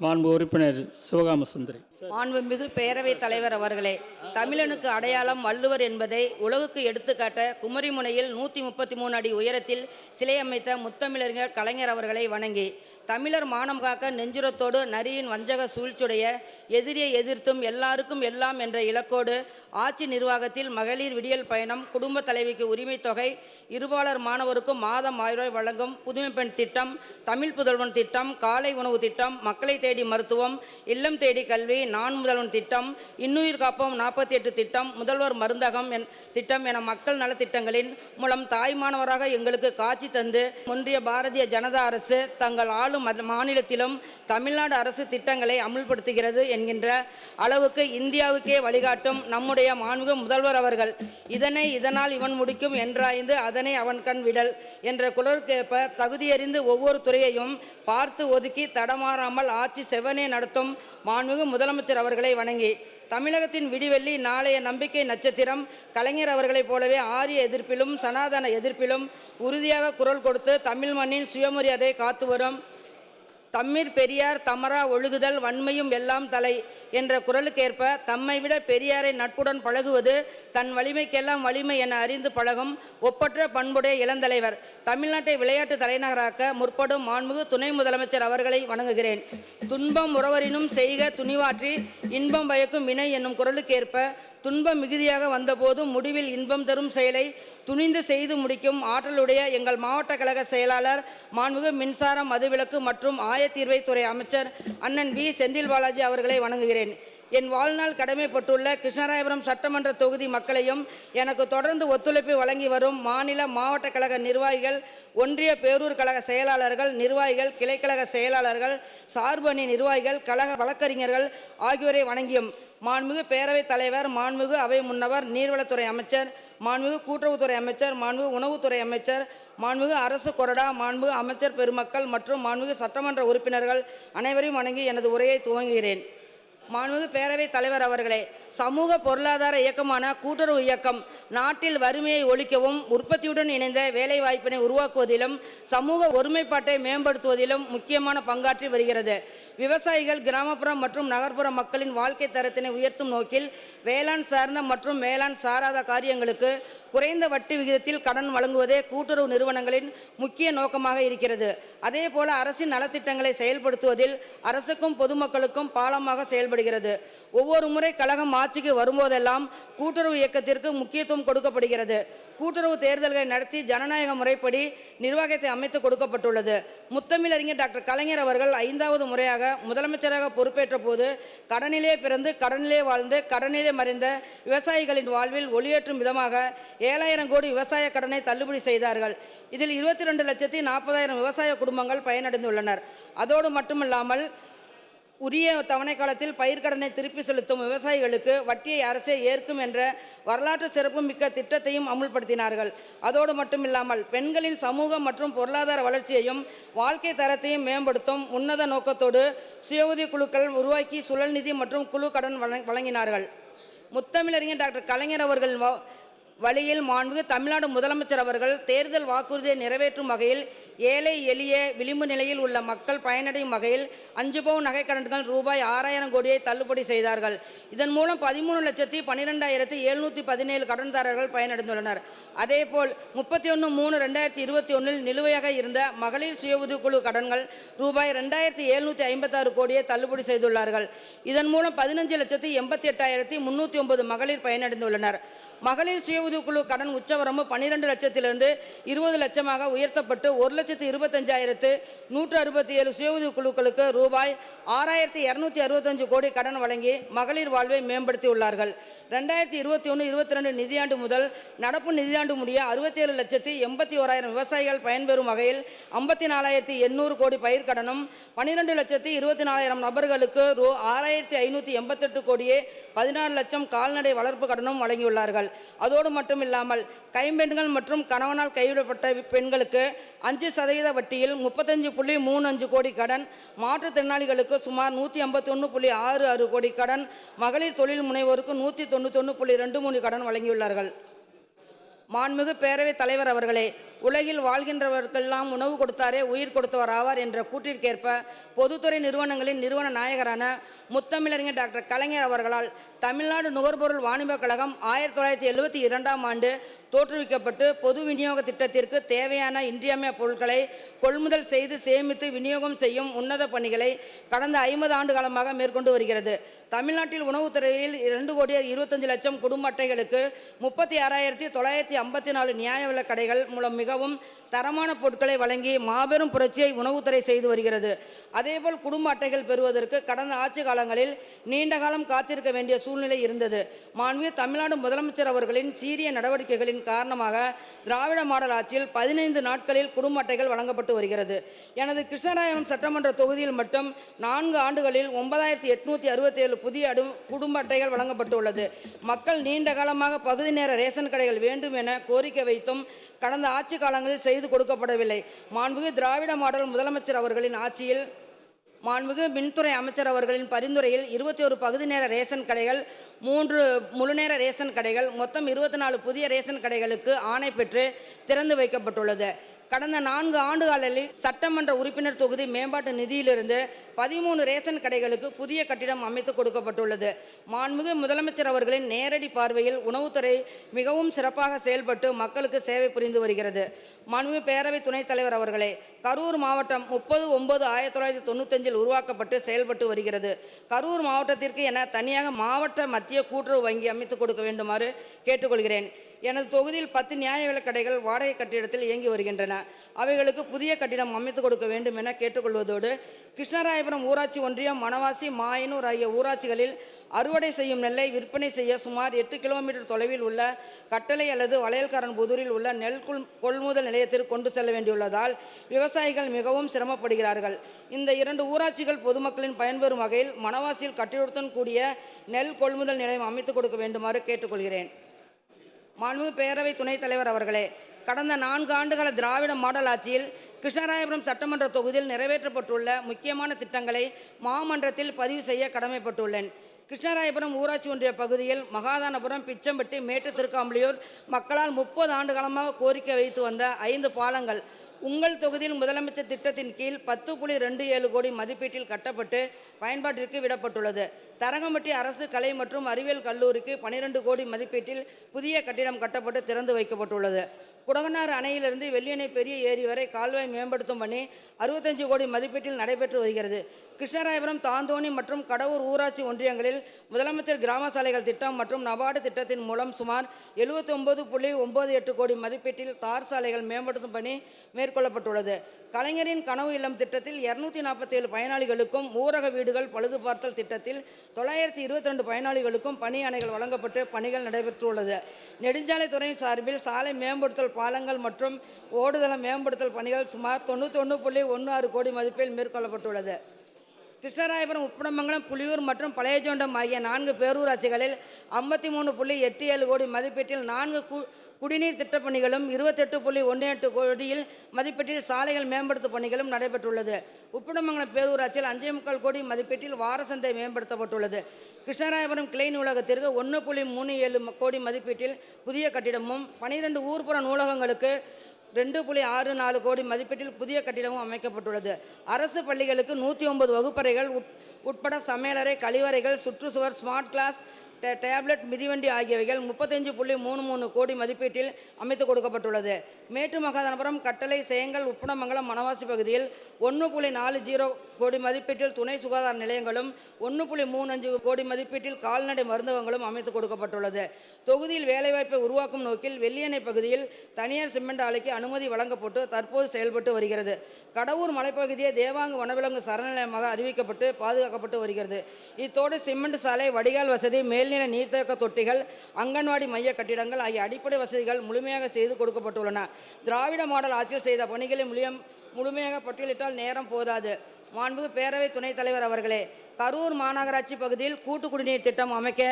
மாண்பு உறுப்பினர் சிவகாம சுந்தரி மாண்புமிகு பேரவைத் தலைவர் அவர்களே தமிழனுக்கு அடையாளம் வள்ளுவர் என்பதை உலகுக்கு எடுத்துக்காட்ட குமரிமுனையில் நூற்றி முப்பத்தி மூணு அடி உயரத்தில் சிலை அமைத்த முத்தமிழறிஞர் கலைஞர் அவர்களை வணங்கி தமிழர் மானம் காக்க நெஞ்சுரத்தோடு நரியின் வஞ்சக சூழ்ச்சியுடைய எதிரியை எதிர்த்தும் எல்லாருக்கும் எல்லாம் என்ற இலக்கோடு ஆட்சி நிர்வாகத்தில் மகளிர் விடியல் பயணம் குடும்ப தலைவிக்கு உரிமை தொகை இருபாளர் மாணவருக்கும் மாதம் ஆயிரம் ரூபாய் வழங்கும் புதுமை பெண் திட்டம் தமிழ் புதல்வன் திட்டம் காலை உணவு திட்டம் மக்களை தேடி மருத்துவம் இல்லம் தேடி கல்வி நான் முதல்வன் திட்டம் இன்னுயிர் காப்போம் நாற்பத்தி எட்டு திட்டம் முதல்வர் மருந்தகம் என் திட்டம் என மக்கள் நலத்திட்டங்களின் மூலம் தாய் மாணவராக எங்களுக்கு காட்சி தந்து ஒன்றிய பாரதிய ஜனதா அரசு தங்கள் ஆளும் மத- மாநிலத்திலும் தமிழ்நாடு அரசு திட்டங்களை அமுல்படுத்துகிறது என்கின்ற அளவுக்கு இந்தியாவுக்கே வழிகாட்டும் நம்முடைய மாண்பு முதல்வர் அவர்கள். இதனை இதனால் இவன் முடிக்கும் என்றாய்ந்து அதனை அவன் கண் விடல் என்ற குரலுக்கேற்ப தகுதியறிந்து ஒவ்வொரு துறையையும் பார்த்து ஒதுக்கி தடமாறாமல் ஆட்சி செவ்வனே நடத்தும் மாண்புமிகு முதலமைச்சர் அவர்களை வணங்கி தமிழகத்தின் விடிவெள்ளி நாளைய நம்பிக்கை நட்சத்திரம் கலைஞர் அவர்களைப் போலவே ஆரிய எதிர்ப்பிலும் சனாதன எதிர்ப்பிலும் உறுதியாக குரல் கொடுத்து தமிழ் மண்ணின் சுயமரியாதையை காத்து வரும் தம்மீர் பெரியார் தமரா ஒழுகுதல் வன்மையும் எல்லாம் தலை என்ற குரலுக்கேற்ப தம்மை விட பெரியாரை நட்புடன் பழகுவது தன் வலிமைக்கெல்லாம் வலிமை என அறிந்து பழகும் ஒப்பற்ற பண்புடைய இளந்தலைவர். தமிழ்நாட்டை விளையாட்டு தலைநகராக்க முற்படும் மாண்புகு துணை முதலமைச்சர் அவர்களை வணங்குகிறேன். துன்பம் உறவரினும் செய்க துணிவாற்றி இன்பம் பயக்கும் வினை என்னும் குரலுக்கேற்ப துன்பம் மிகுதியாக வந்தபோதும் முடிவில் இன்பம் தரும் செயலை துணிந்து செய்து முடிக்கும் ஆற்றலுடைய எங்கள் மாவட்ட கழக செயலாளர் மாண்புகு மின்சாரம் மதுவிலக்கு மற்றும் ஆய ஆயத்தீர்வைத்துறை அமைச்சர் அண்ணன் வி. செந்தில் பாலாஜி அவர்களை வணங்குகிறேன். என் வாழ்நாள் கடமைப்பட்டுள்ள கிருஷ்ணராயபுரம் சட்டமன்ற தொகுதி மக்களையும் எனக்கு தொடர்ந்து ஒத்துழைப்பு வழங்கி வரும் மாநில மாவட்ட கழக நிர்வாகிகள் ஒன்றிய பேரூர் கழக செயலாளர்கள் நிர்வாகிகள் கிளைக்கழக செயலாளர்கள் சார்பு அணி நிர்வாகிகள் கழக வழக்கறிஞர்கள் ஆகியோரை வணங்கியும். மாண்புமிகு பேரவைத் தலைவர் மாண்புமிகு அவை முன்னவர் நீர்வளத்துறை அமைச்சர் மாண்புமிகு கூட்டுறவுத்துறை அமைச்சர் மாண்புமிகு உணவுத்துறை அமைச்சர் மாண்புமிகு அரசு கொறடா மாண்புமிகு அமைச்சர் பெருமக்கள் மற்றும் மாண்புமிகு சட்டமன்ற உறுப்பினர்கள் அனைவரையும் வணங்கி எனது உரையை துவங்குகிறேன். மாண்புமிகு பேரவைத் தலைவர் அவர்களே சமூக பொருளாதார இயக்கமான கூட்டுறவு இயக்கம் நாட்டில் வறுமையை ஒழிக்கவும் உற்பத்தியுடன் இணைந்த வேலைவாய்ப்பினை உருவாக்குவதிலும் சமூக ஒருமைப்பாட்டை மேம்படுத்துவதிலும் முக்கியமான பங்காற்றி வருகிறது. விவசாயிகள் கிராமப்புறம் மற்றும் நகர்ப்புற மக்களின் வாழ்க்கை தரத்தினை உயர்த்தும் நோக்கில் வேளாண் சார்ந்த மற்றும் வேளாண் சாராத காரியங்களுக்கு குறைந்த வட்டி விகிதத்தில் கடன் வழங்குவதே கூட்டுறவு நிறுவனங்களின் முக்கிய நோக்கமாக இருக்கிறது. அதே போல அரசின் நலத்திட்டங்களை செயல்படுத்துவதில் அரசுக்கும் பொதுமக்களுக்கும் பாலமாக செயல்படுகிறது. ஒவ்வொரு முறை கழகம் ஆட்சிக்கு வரும்போதெல்லாம் கூட்டுறவு இயக்கத்திற்கு முக்கியத்துவம் கொடுக்கப்படுகிறது. கூட்டுறவு தேர்தல்களை நடத்தி ஜனநாயக முறைப்படி நிர்வாகத்தை அமைத்து கொடுக்கப்பட்டுள்ளது. முத்தமிழறிஞர் டாக்டர் கலைஞர் அவர்கள் ஐந்தாவது முறையாக முதலமைச்சராக பொறுப்பேற்ற போது கடனிலே பிறந்து கடனிலே வாழ்ந்து கடனிலே மறைந்த விவசாயிகளின் வாழ்வில் ஒளியேற்றும் விதமாக ஏழாயிரம் கோடி விவசாய கடனை தள்ளுபடி செய்தார்கள். இதில் இருபத்தி ரெண்டு லட்சத்தி நாற்பதாயிரம் விவசாய குடும்பங்கள் பயனடைந்துள்ளனர். அதோடு மட்டுமல்லாமல் உரிய தவணை காலத்தில் பயிர்க்கடனை திருப்பி செலுத்தும் விவசாயிகளுக்கு வட்டியை அரசே ஏற்கும் என்ற வரலாற்று சிறப்புமிக்க திட்டத்தையும் அமுல்படுத்தினார்கள். அதோடு மட்டுமில்லாமல் பெண்களின் சமூக மற்றும் பொருளாதார வளர்ச்சியையும் வாழ்க்கை தரத்தையும் மேம்படுத்தும் உன்னத நோக்கத்தோடு சுய குழுக்கள் உருவாக்கி சுழல் நிதி மற்றும் குழு கடன் வழங்கினார்கள். முத்தமிழறிஞர் டாக்டர் கலைஞர் அவர்கள் வ- வழியில் மாண்பு தமிழ்நாடு முதலமைச்சர் அவர்கள் தேர்தல் வாக்குறுதியை நிறைவேற்றும் வகையில் ஏழை எளிய விளிம்பு நிலையில் உள்ள மக்கள் பயனடையும் வகையில் அஞ்சு பவுன் நகைக்கடன்கள் ரூபாய் ஆறாயிரம் கோடியை தள்ளுபடி செய்தார்கள். இதன் மூலம் பதிமூணு லட்சத்தி பன்னிரெண்டாயிரத்தி எழுநூற்றி பதினேழு கடன்தாரர்கள் பயனடைந்துள்ளனர். அதேபோல் முப்பத்தி ஒன்று மூணு ரெண்டாயிரத்தி இருபத்தி ஒன்றில் நிலுவையாக இருந்த மகளிர் சுய உதவிக்குழு கடன்கள் ரூபாய் ரெண்டாயிரத்தி எழுநூற்றி ஐம்பத்தாறு கோடியை தள்ளுபடி செய்துள்ளார்கள். இதன் மூலம் பதினஞ்சு லட்சத்தி எண்பத்தி எட்டாயிரத்தி முன்னூற்றி ஒன்பது மகளிர் பயனடைந்துள்ளனர். மகளிர் சுய உதவிக்குழு கடன் உச்சவரம்பு பன்னிரெண்டு லட்சத்திலிருந்து இருபது லட்சமாக உயர்த்தப்பட்டு ஒரு லட்சத்து இருபத்தஞ்சாயிரத்து நூற்று அறுபத்தி ஏழு சுய உதவிக்குழுக்களுக்கு ரூபாய் ஆறாயிரத்தி இரநூத்தி அறுபத்தஞ்சு கோடி கடன் வழங்கி மகளிர் வாழ்வை மேம்படுத்தியுள்ளார்கள். ரெண்டாயிரத்தி இருபத்தி ஒன்று இருபத்தி ரெண்டு நிதியாண்டு முதல் நடப்பு நிதியாண்டு முடிய அறுபத்தி ஏழு லட்சத்தி எண்பத்தி ஓராயிரம் விவசாயிகள் பயன்பெறும் வகையில் ஐம்பத்தி நாலாயிரத்தி எண்ணூறு கோடி பயிர்க்கடனும் பன்னிரெண்டு லட்சத்தி இருபத்தி நாலாயிரம் நபர்களுக்கு ரூ. ஆறாயிரத்தி ஐநூற்றி எண்பத்தெட்டு கோடியே பதினாறு லட்சம் கால்நடை வளர்ப்பு கடனும் வழங்கியுள்ளார்கள். அதோடு மட்டுமில்லாமல் கைம்பெண்கள் மற்றும் கணவனால் கைவிடப்பட்ட பெண்களுக்கு அஞ்சு சதவீத வட்டியில் முப்பத்தஞ்சு புள்ளி மூணு அஞ்சு கோடி கடன் மாற்றுத்திறனாளிகளுக்கு சுமார் நூற்றி ஐம்பத்தி ஒன்று புள்ளி ஆறு ஆறு கோடி கடன் மகளிர் தொழில் முனைவோருக்கு நூற்றி தொண்ணூத்தொன்று புள்ளி ரெண்டு மூணு கடன் வழங்கியுள்ளார்கள். மாண்புமிகு பேரவைத் தலைவர் அவர்களே உலகில் வாழ்கின்றவர்க்கெல்லாம் உணவு கொடுத்தாரே உயிர் கொடுத்தவர் ஆவார் என்ற கூற்றிற்கேற்ப பொதுத்துறை நிறுவனங்களின் நிறுவன நாயகரான முத்தமிழறிஞர் டாக்டர் கலைஞர் அவர்களால் தமிழ்நாடு நுகர்பொருள் வாணிபக் கழகம் ஆயிரத்தி தொள்ளாயிரத்தி எழுபத்தி இரண்டாம் ஆண்டு தோற்றுவிக்கப்பட்டு பொது விநியோக திட்டத்திற்கு தேவையான இன்றியமைய பொருட்களை கொள்முதல் செய்து சேமித்து விநியோகம் செய்யும் உன்னத பணிகளை கடந்த ஐம்பது ஆண்டு காலமாக மேற்கொண்டு வருகிறது. தமிழ்நாட்டில் உணவுத்துறையில் இரண்டு கோடி இருபத்தஞ்சு லட்சம் குடும்ப அட்டைகளுக்கு முப்பத்தி ஆறாயிரத்தி தொள்ளாயிரத்தி ஐம்பத்தி நாலு நியாய விலைக் கடைகள் மூலம் மிகவும் தரமான பொருட்களை வழங்கி மாபெரும் புரட்சியை உணவுத்துறை செய்து வருகிறது. அதேபோல் குடும்ப அட்டைகள் பெறுவதற்கு கடந்த ஆட்சி காலங்களில் நீண்ட காலம் காத்திருக்க வேண்டிய சூழ்நிலை இருந்தது. மாண்புமிகு தமிழ்நாடு முதலமைச்சர் அவர்களின் சீரிய நடவடிக்கைகளின் காரணமாக திராவிட மாடல் ஆட்சியில் பதினைந்து நாட்களில் குடும்ப அட்டைகள் வழங்கப்பட்டு வருகிறது. எனது கிருஷ்ணராயபுரம் சட்டமன்ற தொகுதியில் மட்டும் நான்கு ஆண்டுகளில் ஒன்பதாயிரத்தி எட்நூத்தி அறுபத்தி ஏழு புதிய குடும்ப அட்டைகள் வழங்கப்பட்டுள்ளது. மக்கள் நீண்ட காலமாக பகுதி நேர ரேஷன் கடைகள் வேண்டும் என கோரிக்கை வைத்தும் கடந்த ஆட்சி காலங்களில் செய்து கொடுக்கப்படவில்லை. மாண்புமிகு திராவிட மாடல் முதலமைச்சர் அவர்களின் ஆட்சியில் மாண்புமிகு மின்துறை அமைச்சர் அவர்களின் பரிந்துரையில் இருபத்தி ஒரு பகுதி நேர ரேஷன் கடைகள் மூன்று முழுநேர ரேஷன் கடைகள் மொத்தம் இருபத்தி நாலு புதிய ரேஷன் கடைகளுக்கு ஆணை பெற்று திறந்து வைக்கப்பட்டுள்ளது. கடந்த நான்கு ஆண்டுகாலில் சட்டமன்ற உறுப்பினர் தொகுதி மேம்பாட்டு நிதியிலிருந்து பதிமூணு ரேஷன் கடைகளுக்கு புதிய கட்டிடம் அமைத்து கொடுக்கப்பட்டுள்ளது. மாண்புமிகு முதலமைச்சர் அவர்களின் நேரடி பார்வையில் உணவுத்துறை மிகவும் சிறப்பாக செயல்பட்டு மக்களுக்கு சேவை புரிந்து வருகிறது. மாண்புமிகு பேரவை துணைத் தலைவர் அவர்களே கரூர் மாவட்டம் முப்பது ஒன்பது ஆயிரத்தி தொள்ளாயிரத்தி தொண்ணூத்தஞ்சில் உருவாக்கப்பட்டு செயல்பட்டு வருகிறது. கரூர் மாவட்டத்திற்கு என தனியாக மாவட்ட மத்திய கூட்டுறவு வங்கி அமைத்து கொடுக்க வேண்டுமாறு கேட்டுக்கொள்கிறேன். எனது தொகுதியில் பத்து நியாய விலக்கடைகள் வாடகை கட்டிடத்தில் இயங்கி வருகின்றன. அவைகளுக்கு புதிய கட்டிடம் அமைத்து கொடுக்க வேண்டும் என கேட்டுக்கொள்வதோடு கிருஷ்ணராயபுரம் ஊராட்சி ஒன்றியம் மணவாசி மாயனூர் ஆகிய ஊராட்சிகளில் அறுவடை செய்யும் நெல்லை விற்பனை செய்ய சுமார் எட்டு கிலோமீட்டர் தொலைவில் உள்ள கட்டளை அல்லது வளையல்காரன் புதூரில் உள்ள நெல் கொள் கொள்முதல் நிலையத்திற்கு கொண்டு செல்ல வேண்டியுள்ளதால் விவசாயிகள் மிகவும் சிரமப்படுகிறார்கள். இந்த இரண்டு ஊராட்சிகள் பொதுமக்களின் பயன்பெறும் வகையில் மணவாசியில் கட்டிடத்துடன் கூடிய நெல் கொள்முதல் நிலையம் அமைத்துக் கொடுக்க வேண்டுமாறு கேட்டுக்கொள்கிறேன். மாண்பு பேரவை துணைத் தலைவர் அவர்களே கடந்த நான்கு ஆண்டுகால திராவிட மாடல் ஆட்சியில் கிருஷ்ணராயபுரம் சட்டமன்ற தொகுதியில் நிறைவேற்றப்பட்டுள்ள முக்கியமான திட்டங்களை மாமன்றத்தில் பதிவு செய்ய கடமைப்பட்டுள்ளேன். கிருஷ்ணராயபுரம் ஊராட்சி ஒன்றிய பகுதியில் மகாதானபுரம் பிச்சம்பட்டி மேட்டு திருக்காம்பலியூர் மக்களால் முப்பது ஆண்டு காலமாக கோரிக்கை வைத்து வந்த ஐந்து பாலங்கள் உங்கள் தொகுதியில் முதலமைச்சர் திட்டத்தின் கீழ் பத்து புள்ளி ரெண்டு ஏழு கோடி மதிப்பீட்டில் கட்டப்பட்டு பயன்பாட்டிற்கு விடப்பட்டுள்ளது. தரங்கம்பட்டி அரசு கலை மற்றும் அறிவியல் கல்லூரிக்கு பனிரெண்டு கோடி மதிப்பீட்டில் புதிய கட்டிடம் கட்டப்பட்டு திறந்து வைக்கப்பட்டுள்ளது. குடகனார் அணையிலிருந்து வெள்ளியணை பெரிய ஏரி வரை கால்வாய் மேம்படுத்தும் பணி அறுபத்தஞ்சு கோடி மதிப்பீட்டில் நடைபெற்று வருகிறது. கிருஷ்ணராயபுரம் தாந்தோணி மற்றும் கடவுர் ஊராட்சி ஒன்றியங்களில் முதலமைச்சர் கிராம சாலைகள் திட்டம் மற்றும் நபார்டு திட்டத்தின் மூலம் சுமார் எழுபத்தி ஒன்பது புள்ளி ஒன்பது எட்டு கோடி மதிப்பீட்டில் தார் சாலைகள் மேம்படுத்தும் பணி மேற்கொள்ளப்பட்டுள்ளது. கலைஞரின் கனவு இல்லம் திட்டத்தில் இருநூத்தி நாற்பத்தி ஏழு பயனாளிகளுக்கும் ஊரக வீடுகள் பழுது பார்த்தல் திட்டத்தில் தொள்ளாயிரத்தி இருபத்தி ரெண்டு பயனாளிகளுக்கும் பணி அணைகள் வழங்கப்பட்டு பணிகள் நடைபெற்றுள்ளது. நெடுஞ்சாலைத்துறையின் சார்பில் சாலை மேம்படுத்தல் பாலங்கள் மற்றும் ஓடுதள மேம்படுத்தல் பணிகள் சுமார் தொண்ணூற்றி ஒன்று புள்ளி ஒன்று ஆறு கோடி மதிப்பில் மேற்கொள்ளப்பட்டுள்ளது. கிருஷ்ணராயபுரம் உப்படமங்கலம் புலியூர் மற்றும் பழையஜோண்டம் ஆகிய நான்கு பேரூராட்சிகளில் ஐம்பத்தி மூணு புள்ளி எட்டு ஏழு கோடி மதிப்பீட்டில் நான்கு கு குடிநீர் திட்டப் பணிகளும் இருபத்தெட்டு புள்ளி ஒன்று எட்டு கோடியில் மதிப்பீட்டில் சாலைகள் மேம்படுத்தும் பணிகளும் நடைபெற்றுள்ளது. உப்படமங்கலம் பேரூராட்சியில் அஞ்சே முக்கால் கோடி மதிப்பீட்டில் வாரசந்தை மேம்படுத்தப்பட்டுள்ளது. கிருஷ்ணராயபுரம் கிளை நூலகத்திற்கு ஒன்று புள்ளி மூணு ஏழு கோடி மதிப்பீட்டில் புதிய கட்டிடமும் பனிரெண்டு ஊர்ப்புற நூலகங்களுக்கு ரெண்டு புள்ளி ஆறு நாலு கோடி மதிப்பீட்டில் புதிய கட்டிடமும் அமைக்கப்பட்டுள்ளது. அரசு பள்ளிகளுக்கு நூற்றி ஒன்பது வகுப்பறைகள் உட்பட சமையலறை கழிவறைகள் சுற்றுச்சுவர் ஸ்மார்ட் கிளாஸ் டேப்லெட் மிதிவண்டி ஆகியவைகள் முப்பத்தஞ்சு புள்ளி மூணு மூணு கோடி மதிப்பீட்டில் அமைத்து கொடுக்கப்பட்டுள்ளது. மேட்டு மகாதனபுரம் கட்டளை சேங்கல் உப்பனமங்கலம் மணவாசி பகுதியில் ஒன்று புள்ளி நாலு ஜீரோ கோடி மதிப்பீட்டில் துணை சுகாதார நிலையங்களும் ஒன்று புள்ளி மூணு அஞ்சு கோடி மதிப்பீட்டில் கால்நடை மருந்தகங்களும் அமைத்து கொடுக்கப்பட்டுள்ளது. தொகுதியில் வேலைவாய்ப்பை உருவாக்கும் நோக்கில் வெள்ளியணை பகுதியில் தனியார் சிமெண்ட் ஆலைக்கு அனுமதி வழங்கப்பட்டு தற்போது செயல்பட்டு வருகிறது. கடவுர் மலைப்பகுதியை தேவாங்கு வனவிலங்கு சரணாலயமாக அறிவிக்கப்பட்டு பாதுகாக்கப்பட்டு வருகிறது. இத்தோடு சிமெண்ட் சாலை வடிகால் வசதி மேல் மேல்நில நீர்த்தேக்க தொட்டிகள் அங்கன்வாடி மைய கட்டிடங்கள் ஆகிய அடிப்படை வசதிகள் முழுமையாக செய்து கொடுக்கப்பட்டுள்ளன. திராவிட மாடல் ஆட்சியில் செய்த பணிகளை முழுமையாக பட்டியலிட்டால் நேரம் போதாது. மாண்பு பேரவை துணைத் தலைவர் அவர்களே கரூர் மாநகராட்சி பகுதியில் கூட்டு குடிநீர் திட்டம் அமைக்க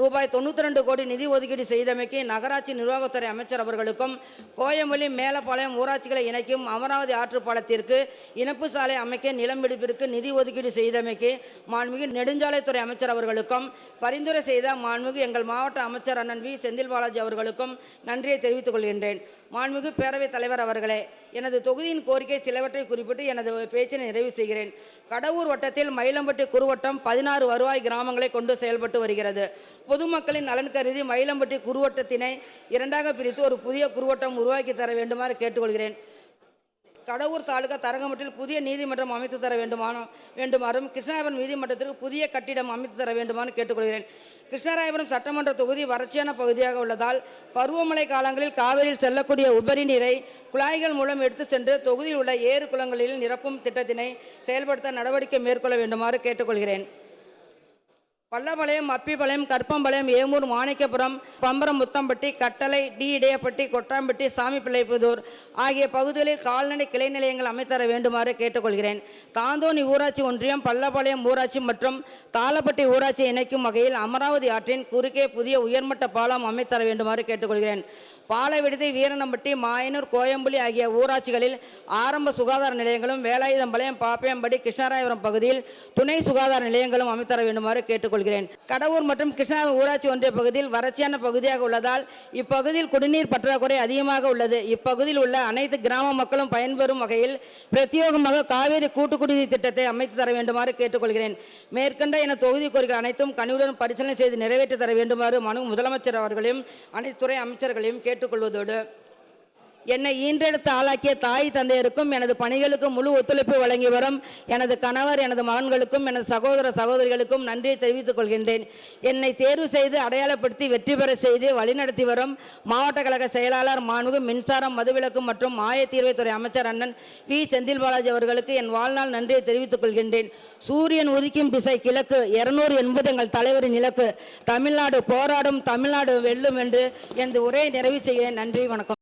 ரூபாய் தொண்ணூற்றி ரெண்டு கோடி நிதி ஒதுக்கீடு செய்தமைக்கு நகராட்சி நிர்வாகத்துறை அமைச்சர் அவர்களுக்கும் கோயம்பள்ளி மேலப்பாளையம் ஊராட்சிகளை இணைக்கும் அமராவதி ஆற்றுப்பாலத்திற்கு இணைப்பு சாலை அமைக்க நிலம் வெடிப்பிற்கு நிதி ஒதுக்கீடு செய்தமைக்கு மாண்புமிகு நெடுஞ்சாலைத்துறை அமைச்சர் அவர்களுக்கும் பரிந்துரை செய்த மாண்புமிகு எங்கள் மாவட்ட அமைச்சர் அண்ணன் வி. செந்தில் பாலாஜி அவர்களுக்கும் நன்றியை தெரிவித்துக் கொள்கின்றேன். மாண்புமிகு பேரவைத் தலைவர் அவர்களே எனது தொகுதியின் கோரிக்கை சிலவற்றை குறிப்பிட்டு எனது பேச்சினை நிறைவு செய்கிறேன். கடவூர் வட்டத்தில் மயிலம்பட்டி குறுவட்டம் பதினாறு வருவாய் கிராமங்களை கொண்டு செயல்பட்டு வருகிறது. பொதுமக்களின் நலன் கருதி மயிலம்பட்டி குறுவட்டத்தினை இரண்டாக பிரித்து ஒரு புதிய குறுவட்டம் உருவாக்கி தர வேண்டுமாறு கேட்டுக்கொள்கிறேன். கடவூர் தாலுகா தரங்கம்பட்டில் புதிய நீதிமன்றம் அமைத்து தர வேண்டுமான வேண்டுமாறும் கிருஷ்ணராயபுரம் நீதிமன்றத்திற்கு புதிய கட்டிடம் அமைத்து தர வேண்டுமாறு கேட்டுக்கொள்கிறேன். கிருஷ்ணராயபுரம் சட்டமன்ற தொகுதி வறட்சியான பகுதியாக உள்ளதால் பருவமழை காலங்களில் காவிரியில் செல்லக்கூடிய உபரி நீரை குழாய்கள் மூலம் எடுத்து சென்று தொகுதியில் உள்ள ஏறு குளங்களில் நிரப்பும் திட்டத்தினை செயல்படுத்த நடவடிக்கை மேற்கொள்ள வேண்டுமாறு கேட்டுக்கொள்கிறேன். பல்லபாளையம் அப்பிபாளையம் கற்பம்பாளையம் ஏமூர் மாணிக்கபுரம் பம்பரம் முத்தம்பட்டி கட்டளை டி. இடையப்பட்டி கொட்டாம்பட்டி சாமிப்பிள்ளைப்புதூர் ஆகிய பகுதிகளில் கால்நடை கிளை நிலையங்கள் அமைத்தர வேண்டுமாறு கேட்டுக்கொள்கிறேன். தாந்தோணி ஊராட்சி ஒன்றியம் பல்லபாளையம் ஊராட்சி மற்றும் தாளப்பட்டி ஊராட்சியை இணைக்கும் வகையில் அமராவதி ஆற்றின் குறுக்கே புதிய உயர்மட்ட பாலம் அமைத்தர வேண்டுமாறு கேட்டுக்கொள்கிறேன். பாலவிடுதி வீரனம்பட்டி மாயனூர் கோயம்புலி ஆகிய ஊராட்சிகளில் ஆரம்ப சுகாதார நிலையங்களும் வேலாயுதம்பாளையம் பாப்பையம்படி கிருஷ்ணராயபுரம் பகுதியில் துணை சுகாதார நிலையங்களும் அமைத்தர வேண்டுமாறு கேட்டுக்கொள்கிறேன். கடவூர் மற்றும் கிருஷ்ணாபுரம் ஊராட்சி ஒன்றிய பகுதியில் வறட்சியான பகுதியாக உள்ளதால் இப்பகுதியில் குடிநீர் பற்றாக்குறை அதிகமாக உள்ளது. இப்பகுதியில் உள்ள அனைத்து கிராம மக்களும் பயன்பெறும் வகையில் பிரத்யேகமாக காவேரி கூட்டு குடிநீர் திட்டத்தை அமைத்து தர வேண்டுமாறு கேட்டுக்கொள்கிறேன். மேற்கண்ட என தொகுதி கோரிக்கை அனைத்தும் கனிவுடன் பரிசீலனை செய்து நிறைவேற்றி தர வேண்டுமாறு மனு முதலமைச்சர் அவர்களையும் அனைத்து துறை அமைச்சர்களையும் கேட்டுக்கொள்வதோடு என்னை ஈன்றெடுத்து ஆளாக்கிய தாய் தந்தையருக்கும் எனது பணிகளுக்கு முழு ஒத்துழைப்பு வழங்கி வரும் எனது கணவர் எனது மகன்களுக்கும் எனது சகோதர சகோதரிகளுக்கும் நன்றியை தெரிவித்துக் கொள்கின்றேன். என்னை தேர்வு செய்து அடையாளப்படுத்தி வெற்றி பெற செய்து வழிநடத்தி வரும் மாவட்ட கழக செயலாளர் மாண்பு மின்சாரம் மதுவிலக்கு மற்றும் ஆயத்தீர்வைத்துறை அமைச்சர் அண்ணன் வி. செந்தில் பாலாஜி அவர்களுக்கு என் வாழ்நாள் நன்றியை தெரிவித்துக் கொள்கின்றேன். சூரியன் உதிக்கும் திசை கிழக்கு இருநூறு என்பது எங்கள் தலைவரின் இலக்கு. தமிழ்நாடு போராடும் தமிழ்நாடு வெல்லும் என்று எனது உரையை நிறைவு செய்கிறேன். நன்றி வணக்கம்.